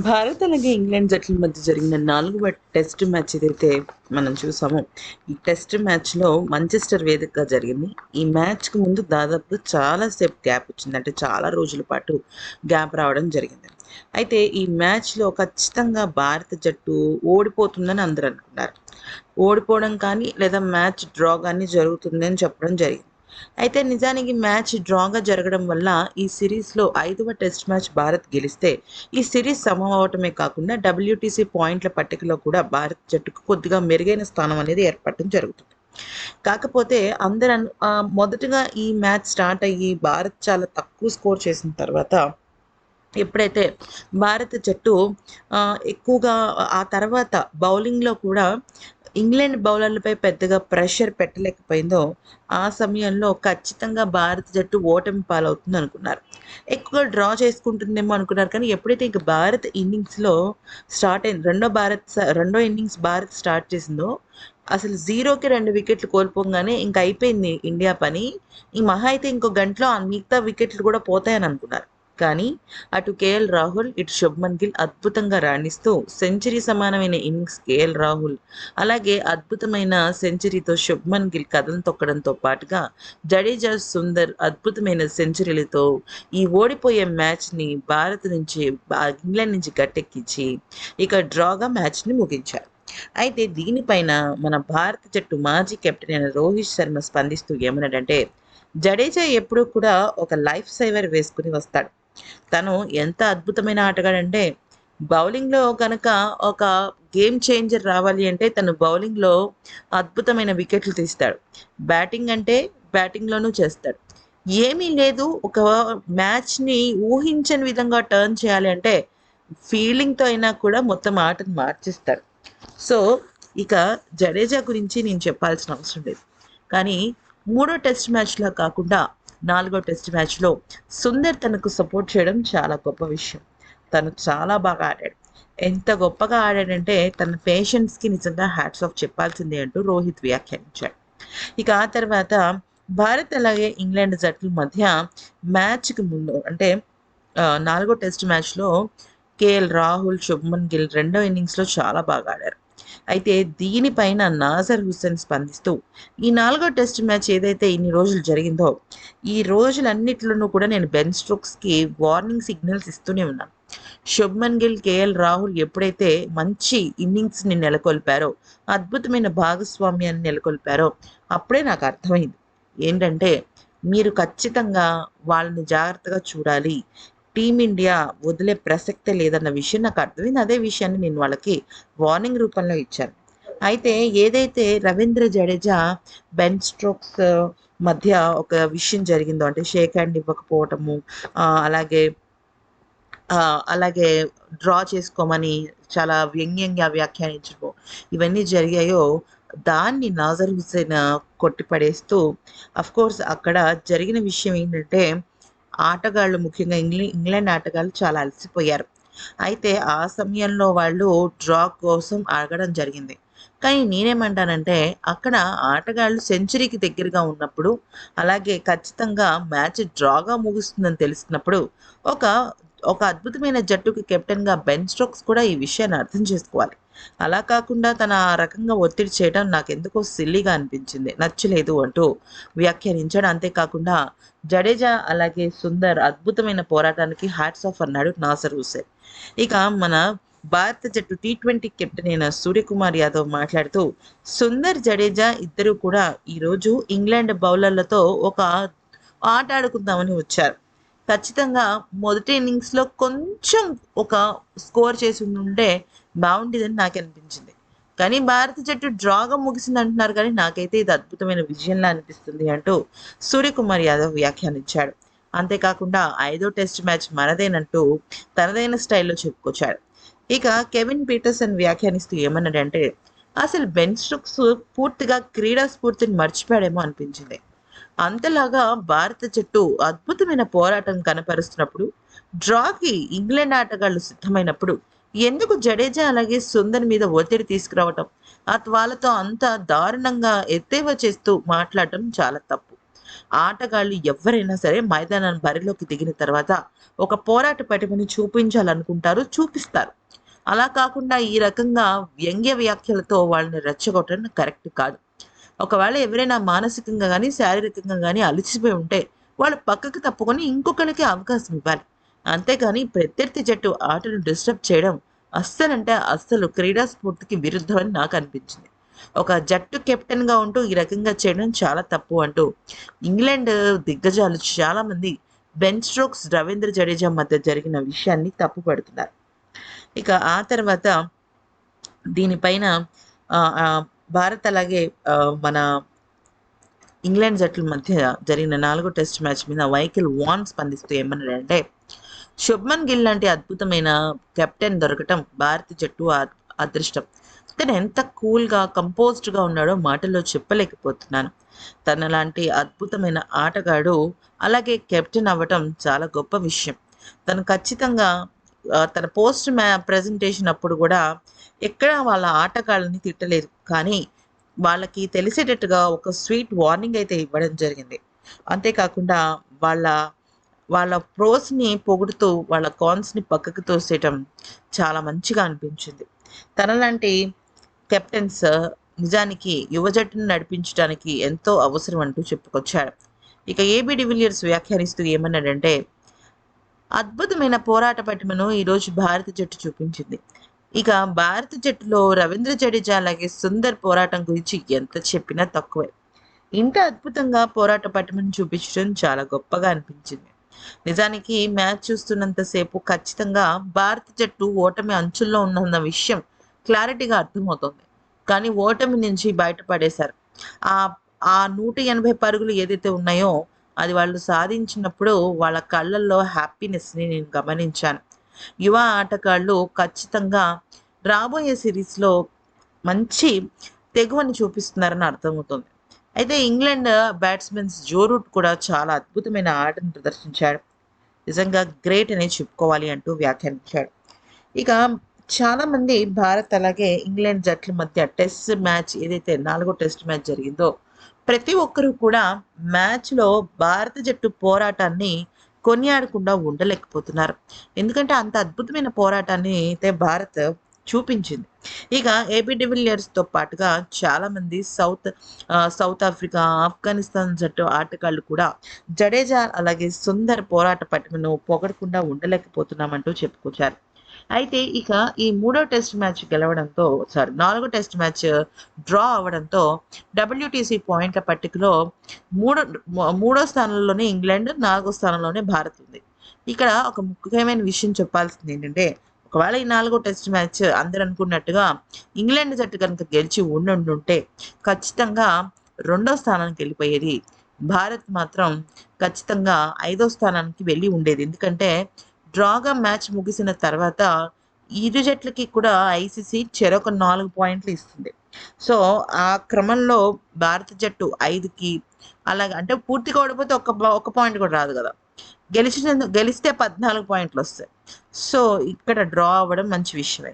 భారత్ అలాగే ఇంగ్లాండ్ జట్ల మధ్య జరిగిన నాలుగవ టెస్ట్ మ్యాచ్ ఏదైతే మనం చూసామో ఈ టెస్ట్ మ్యాచ్లో మంచెస్టర్ వేదికగా జరిగింది. ఈ మ్యాచ్కి ముందు దాదాపు చాలాసేపు గ్యాప్ వచ్చింది. అంటే చాలా రోజుల పాటు గ్యాప్ రావడం జరిగింది. అయితే ఈ మ్యాచ్లో ఖచ్చితంగా భారత జట్టు ఓడిపోతుందని అందరూ అనుకున్నారు. ఓడిపోవడం కానీ లేదా మ్యాచ్ డ్రా కానీ జరుగుతుందని చెప్పడం జరిగింది. అయితే నిజానికి మ్యాచ్ డ్రాగా జరగడం వల్ల ఈ సిరీస్లో ఐదవ టెస్ట్ మ్యాచ్ భారత్ గెలిస్తే ఈ సిరీస్ సమం అవటమే కాకుండా డబ్ల్యూటీసీ పాయింట్ల పట్టికలో కూడా భారత్ జట్టుకు కొద్దిగా మెరుగైన స్థానం అనేది ఏర్పడటం జరుగుతుంది. కాకపోతే అందరూ మొదటగా ఈ మ్యాచ్ స్టార్ట్ అయ్యి భారత్ చాలా తక్కువ స్కోర్ చేసిన తర్వాత ఎప్పుడైతే భారత జట్టు ఎక్కువగా ఆ తర్వాత బౌలింగ్లో కూడా ఇంగ్లాండ్ బౌలర్లపై పెద్దగా ప్రెషర్ పెట్టలేకపోయిందో ఆ సమయంలో ఖచ్చితంగా భారత జట్టు ఓటమి పాలవుతుంది అనుకున్నారు. ఎక్కువగా డ్రా చేసుకుంటుందేమో అనుకున్నారు కానీ ఎప్పుడైతే ఇంక భారత్ ఇన్నింగ్స్లో స్టార్ట్ అయింది రెండో భారత్ రెండో ఇన్నింగ్స్ భారత్ స్టార్ట్ చేసిందో అసలు జీరోకి రెండు వికెట్లు కోల్పోగానే ఇంక అయిపోయింది ఇండియా పని. ఈ మహా అయితే ఇంకో గంటలో ఆ మిగతా వికెట్లు కూడా పోతాయని అనుకున్నారు. కానీ అటు కేఎల్ రాహుల్ ఇటు శుభ్మన్ గిల్ అద్భుతంగా రాణిస్తూ సెంచరీ సమానమైన ఇన్నింగ్స్ కేఎల్ రాహుల్ అలాగే అద్భుతమైన సెంచరీతో శుభ్మన్ గిల్ కథం తొక్కడంతో పాటుగా జడేజా సుందర్ అద్భుతమైన సెంచరీలతో ఈ ఓడిపోయే మ్యాచ్ని భారత్ నుంచి ఇంగ్లాండ్ నుంచి గట్టెక్కించి ఇక డ్రాగా మ్యాచ్ని ముగించారు. అయితే దీనిపైన మన భారత జట్టు మాజీ కెప్టెన్ అయిన రోహిత్ శర్మ స్పందిస్తూ ఏమన్నాడంటే జడేజా ఎప్పుడూ కూడా ఒక లైఫ్ సేవర్ వేసుకుని వస్తాడు. తను ఎంత అద్భుతమైన ఆటగాడంటే బౌలింగ్లో కనుక ఒక గేమ్ చేంజర్ రావాలి అంటే తను బౌలింగ్లో అద్భుతమైన వికెట్లు తీస్తాడు. బ్యాటింగ్ అంటే బ్యాటింగ్లోనూ చేస్తాడు. ఏమీ లేదు ఒక మ్యాచ్ని ఊహించని విధంగా టర్న్ చేయాలి అంటే ఫీలింగ్తో అయినా కూడా మొత్తం ఆటను మార్చిస్తాడు. సో ఇక జడేజా గురించి నేను చెప్పాల్సిన అవసరం లేదు. కానీ మూడో టెస్ట్ మ్యాచ్లా కాకుండా నాలుగో టెస్ట్ మ్యాచ్లో సుందర్ తనకు సపోర్ట్ చేయడం చాలా గొప్ప విషయం. తను చాలా బాగా ఆడాడు. ఎంత గొప్పగా ఆడాడంటే తన పేషెంట్స్కి నిజంగా హ్యాట్స్ ఆఫ్ చెప్పాల్సిందే అంటూ రోహిత్ వ్యాఖ్యానించాడు. ఇక ఆ తర్వాత భారత్ అలాగే ఇంగ్లాండ్ జట్ల మధ్య మ్యాచ్కి ముందు అంటే నాలుగో టెస్ట్ మ్యాచ్లో కేఎల్ రాహుల్ శుభ్మన్ గిల్ రెండో ఇన్నింగ్స్లో చాలా బాగా ఆడారు. అయితే దీనిపైన నాజర్ హుస్సేన్ స్పందిస్తూ ఈ నాలుగో టెస్ట్ మ్యాచ్ ఏదైతే ఇన్ని రోజులు జరిగిందో ఈ రోజులన్నిట్లోనూ కూడా నేను బెన్ స్ట్రోక్స్కి వార్నింగ్ సిగ్నల్స్ ఇస్తూనే ఉన్నాను. శుభ్మన్ గిల్ కేఎల్ రాహుల్ ఎప్పుడైతే మంచి ఇన్నింగ్స్ని నెలకొల్పారో అద్భుతమైన భాగస్వామ్యాన్ని నెలకొల్పారో అప్పుడే నాకు అర్థమైంది. ఏంటంటే మీరు ఖచ్చితంగా వాళ్ళని జాగ్రత్తగా చూడాలి. టీమిండియా వదిలే ప్రసక్తే లేదన్న విషయం నాకు అర్థమైంది. అదే విషయాన్ని నేను వాళ్ళకి వార్నింగ్ రూపంలో ఇచ్చాను. అయితే ఏదైతే రవీంద్ర జడేజా బెన్ స్ట్రోక్స్ మధ్య ఒక విషయం జరిగిందో అంటే షేక్ హ్యాండ్ ఇవ్వకపోవటము అలాగే అలాగే డ్రా చేసుకోమని చాలా వ్యంగ్యంగా వ్యాఖ్యానించడం ఇవన్నీ జరిగాయో దాన్ని నాజర్ హుసేన్ కొట్టిపడేస్తూ అఫ్కోర్స్ అక్కడ జరిగిన విషయం ఏంటంటే ఆటగాళ్ళు ముఖ్యంగా ఇంగ్లీ ఇంగ్లాండ్ ఆటగాళ్ళు చాలా అలసిపోయారు. అయితే ఆ సమయంలో వాళ్ళు డ్రా కోసం అడగడం జరిగింది. కానీ నేనేమంటానంటే అక్కడ ఆటగాళ్ళు సెంచరీకి దగ్గరగా ఉన్నప్పుడు అలాగే ఖచ్చితంగా మ్యాచ్ డ్రాగా ముగుస్తుందని తెలిసినప్పుడు ఒక ఒక అద్భుతమైన జట్టుకి కెప్టెన్గా బెన్ స్ట్రోక్స్ కూడా ఈ విషయాన్ని అర్థం చేసుకోవాలి. అలా కాకుండా తన ఆ రకంగా ఒత్తిడి చేయడం నాకు ఎందుకో సిల్లీగా అనిపించింది. నచ్చలేదు అంటూ వ్యాఖ్యానించాడు. అంతేకాకుండా జడేజా అలాగే సుందర్ అద్భుతమైన పోరాటానికి హ్యాట్స్ ఆఫ్ అన్నాడు నాసర్ హుసేన్ ఇక మన భారత జట్టు టీ ట్వంటీ కెప్టెన్ అయిన సూర్యకుమార్ యాదవ్ మాట్లాడుతూ సుందర్ జడేజా ఇద్దరు కూడా ఈరోజు ఇంగ్లాండ్ బౌలర్లతో ఒక ఆట ఆడుకుందామని వచ్చారు. ఖచ్చితంగా మొదటి ఇన్నింగ్స్లో కొంచెం ఒక స్కోర్ చేసి ఉంటే బాగుండేదని నాకు అనిపించింది కానీ భారత జట్టు డ్రాగా ముగిసింది అంటున్నారు కానీ నాకైతే ఇది అద్భుతమైన విజయంలా అనిపిస్తుంది అంటూ సూర్యకుమార్ యాదవ్ వ్యాఖ్యానించాడు. అంతేకాకుండా ఐదో టెస్ట్ మ్యాచ్ మనదేనంటూ తనదైన స్టైల్లో చెప్పుకొచ్చాడు. ఇక కెవిన్ పీటర్సన్ వ్యాఖ్యానిస్తూ ఏమన్నాడంటే అసలు బెన్ స్ట్రోక్స్ పూర్తిగా క్రీడా స్ఫూర్తిని మర్చిపోయాడేమో అనిపించింది. అంతలాగా భారత జట్టు అద్భుతమైన పోరాటం కనపరుస్తున్నప్పుడు డ్రాకి ఇంగ్లాండ్ ఆటగాళ్ళు సిద్ధమైనప్పుడు ఎందుకు జడేజా అలాగే సుందర్ మీద ఒత్తిడి తీసుకురావటం? ఆ వాళ్ళతో అంత దారుణంగా ఎత్తేవ చేస్తూ మాట్లాడటం చాలా తప్పు. ఆటగాళ్ళు ఎవరైనా సరే మైదానం బరిలోకి దిగిన తర్వాత ఒక పోరాట పటిమని చూపించాలనుకుంటారు చూపిస్తారు. అలా కాకుండా ఈ రకంగా వ్యంగ్య వ్యాఖ్యలతో వాళ్ళని రెచ్చగొట్టడం కరెక్ట్ కాదు. ఒకవేళ ఎవరైనా మానసికంగా కానీ శారీరకంగా కానీ అలసిపోయి ఉంటే వాళ్ళు పక్కకు తప్పుకొని ఇంకొకరికి అవకాశం ఇవ్వాలి. అంతేగాని ప్రత్యర్థి జట్టు ఆటను డిస్టర్బ్ చేయడం అస్సలంటే అస్సలు క్రీడా స్ఫూర్తికి విరుద్ధమని నాకు అనిపించింది. ఒక జట్టు కెప్టెన్గా ఉంటూ ఈ రకంగా చేయడం చాలా తప్పు అంటూ ఇంగ్లాండ్ దిగ్గజాలు చాలామంది బెన్ స్ట్రోక్స్ రవీంద్ర జడేజా మధ్య జరిగిన విషయాన్ని తప్పుపడుతున్నారు ఇక ఆ తర్వాత దీనిపైన భారత్ అలాగే మన ఇంగ్లాండ్ జట్ల మధ్య జరిగిన నాలుగో టెస్ట్ మ్యాచ్ మీద వైకిల్ వాన్ స్పందిస్తూ ఏమన్నాడంటే శుభ్మన్ గిల్ లాంటి అద్భుతమైన కెప్టెన్ దొరకటం భారత జట్టు అదృష్టం. తను ఎంత కూల్గా కంపోజ్డ్గా ఉన్నాడో మాటల్లో చెప్పలేకపోతున్నాను. తన లాంటి అద్భుతమైన ఆటగాడు అలాగే కెప్టెన్ అవ్వటం చాలా గొప్ప విషయం. తను ఖచ్చితంగా తన పోస్ట్ మ్యా ప్రజెంటేషన్ అప్పుడు కూడా ఎక్కడ వాళ్ళ ఆటగాళ్ళని తిట్టలేదు. కానీ వాళ్ళకి తెలిసేటట్టుగా ఒక స్వీట్ వార్నింగ్ అయితే ఇవ్వడం జరిగింది. అంతేకాకుండా వాళ్ళ వాళ్ళ ప్రోస్ని పొగుడుతూ వాళ్ళ కాన్స్ని పక్కకు తోసేయటం చాలా మంచిగా అనిపించింది. తనలాంటి కెప్టెన్స్ నిజానికి యువ జట్టును నడిపించడానికి ఎంతో అవసరం అంటూ చెప్పుకొచ్చాడు ఇక ఏబి డివిలియర్స్ వ్యాఖ్యానిస్తూ ఏమన్నాడంటే అద్భుతమైన పోరాట పటిమను ఈరోజు భారత జట్టు చూపించింది. ఇక భారత జట్టులో రవీంద్ర జడేజా అలాగే సుందర్ పోరాటం గురించి ఎంత చెప్పినా తక్కువే. ఇంత అద్భుతంగా పోరాట పటిమను చూపించడం చాలా గొప్పగా అనిపించింది. నిజానికి మ్యాచ్ చూస్తున్నంతసేపు ఖచ్చితంగా భారత జట్టు ఓటమి అంచుల్లో ఉన్నన్న విషయం క్లారిటీగా అర్థమవుతుంది. కానీ ఓటమి నుంచి బయటపడేశారు. ఆ ఆ నూట ఎనభై పరుగులు ఏదైతే ఉన్నాయో అది వాళ్ళు సాధించినప్పుడు వాళ్ళ కళ్ళల్లో హ్యాపీనెస్ని నేను గమనించాను. యువ ఆటగాళ్ళు ఖచ్చితంగా రాబోయే సిరీస్లో మంచి తెగువని చూపిస్తున్నారని అర్థమవుతుంది. అయితే ఇంగ్లాండ్ బ్యాట్స్మెన్స్ జో రూట్ కూడా చాలా అద్భుతమైన ఆటను ప్రదర్శించాడు. నిజంగా గ్రేట్ అనే చెప్పుకోవాలి అంటూ వ్యాఖ్యానించాడు. ఇక చాలామంది భారత్ అలాగే ఇంగ్లాండ్ జట్ల మధ్య టెస్ట్ మ్యాచ్ ఏదైతే నాలుగో టెస్ట్ మ్యాచ్ జరిగిందో ప్రతి ఒక్కరూ కూడా మ్యాచ్లో భారత జట్టు పోరాటాన్ని కొనియాడకుండా ఉండలేకపోతున్నారు. ఎందుకంటే అంత అద్భుతమైన పోరాటాన్ని అయితే భారత్ చూపించింది. ఇక ఏబీ డివిలియర్స్తో పాటుగా చాలామంది సౌత్ సౌత్ ఆఫ్రికా ఆఫ్ఘనిస్తాన్ జట్టు ఆటగాళ్ళు కూడా జడేజా అలాగే సుందర్ పోరాట పటిమను పొగడకుండా ఉండలేకపోతున్నామంటూ చెప్పుకొచ్చారు. అయితే ఇక ఈ మూడో టెస్ట్ మ్యాచ్ గెలవడంతో సారీ నాలుగో టెస్ట్ మ్యాచ్ డ్రా అవ్వడంతో డబ్ల్యూటీసీ పాయింట్ల పట్టికలో మూడో మూడో స్థానంలోనే ఇంగ్లాండ్ నాలుగో స్థానంలోనే భారత్ ఉంది. ఇక్కడ ఒక ముఖ్యమైన విషయం చెప్పాల్సింది ఏంటంటే ఒకవేళ ఈ నాలుగో టెస్ట్ మ్యాచ్ అందరు అనుకున్నట్టుగా ఇంగ్లాండ్ జట్టు కనుక గెలిచి ఉండుంటే ఖచ్చితంగా రెండో స్థానానికి వెళ్ళిపోయేది భారత్ మాత్రం ఖచ్చితంగా ఐదో స్థానానికి వెళ్ళి ఉండేది. ఎందుకంటే డ్రాగా మ్యాచ్ ముగిసిన తర్వాత ఇరు జట్లకి కూడా ఐసీసీ చెరొక నాలుగు పాయింట్లు ఇస్తుంది. సో ఆ క్రమంలో భారత జట్టు ఐదుకి అలాగే అంటే పూర్తిగా ఓడిపోతే ఒక ఒక పాయింట్ కూడా రాదు కదా. గెలిచిన గెలిస్తే పద్నాలుగు పాయింట్లు వస్తాయి. సో ఇక్కడ డ్రా అవ్వడం మంచి విషయమే.